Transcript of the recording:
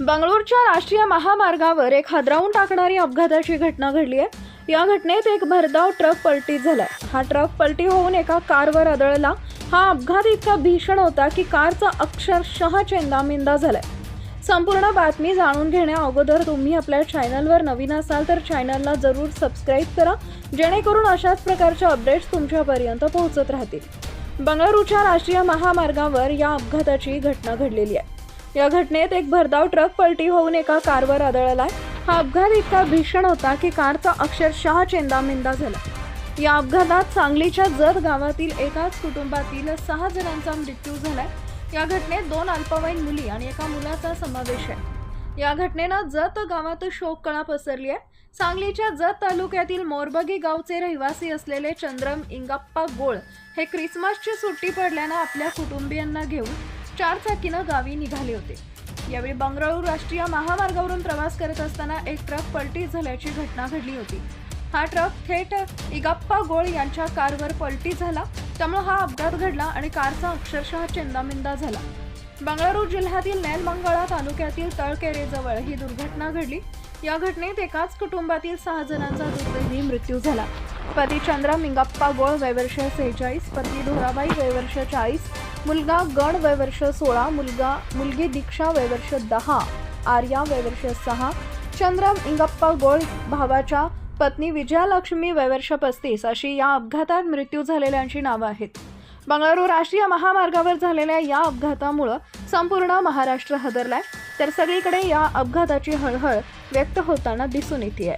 बंगळूरच्या राष्ट्रीय महामार्गावर एक हादरावून टाकणारी अपघाताची घटना घडली आहे या घटनेत एक भरधाव ट्रक पलटी झालाय. हा ट्रक पलटी होऊन एका कारवर आदळला. हा अपघात इतका भीषण होता की कारचा अक्षरशः चेंदामेंदा झालाय. संपूर्ण बातमी जाणून घेण्या अगोदर तुम्ही आपल्या चॅनलवर नवीन असाल तर चॅनलला जरूर सबस्क्राईब करा. जेणेकरून अशाच प्रकारच्या अपडेट्स तुमच्यापर्यंत पोहोचत राहतील. बंगळुरूच्या राष्ट्रीय महामार्गावर या अपघाताची घटना घडलेली आहे. या घटनेत एक भरधाव ट्रक पलटी होऊन एका कारवर आदळलाय हा अपघात इतका भीषण होता की कारचा अक्षरशः चेंदामेंदा झाला. या अपघातात सांगलीच्या जत गावातील एकाच कुटुंबातील सहा जणांचा मृत्यू झालाय. या घटनेत दोन अल्पवयीन मुली आणि एका मुलाचा समावेश आहे. या घटनेनं जत गावात शोककळा पसरली आहे. सांगलीच्या जत तालुक्यातील मोरबगी गावचे रहिवासी असलेले चंद्रम इंगाप्पा गोळ हे क्रिसमसची सुट्टी पडल्यानं आपल्या कुटुंबियांना घेऊन चारचाकीनं गावी निघाले होते. यावेळी बंगळुरू राष्ट्रीय महामार्गावरून प्रवास करत असताना एक ट्रक पलटी झाल्याची घटना घडली होती. हा ट्रक थेट इगाप्पा गोळ यांच्या कारवर पलटी झाला. त्यामुळे हा अपघात घडला आणि कारचा अक्षरशः चेंदामिंदा झाला. बंगळुरू जिल्ह्यातील नेलमंगळा तालुक्यातील तळकेरेजवळ ही दुर्घटना घडली. या घटनेत एकाच कुटुंबातील सहा जणांचा दुर्दैवी मृत्यू झाला. पती चंद्रा मिंगाप्पा गोळ वयवर्ष सेहेचाळीस पत्नी धोराबाई वयवर्ष चाळीस मुलगा गण वयवर्ष सोळा मुलगा मुलगी दीक्षा वयवर्ष दहा आर्या वयवर्ष सहा चंद्रम इंगप्पा गोळ भावाच्या पत्नी विजयालक्ष्मी वयवर्ष पस्तीस अशी या अपघातात मृत्यू झालेल्यांची नावं आहेत. बंगळुरू राष्ट्रीय महामार्गावर झालेल्या या अपघातामुळं संपूर्ण महाराष्ट्र हदरलाय. तर सगळीकडे या अपघाताची हळहळ व्यक्त होताना दिसून येते आहे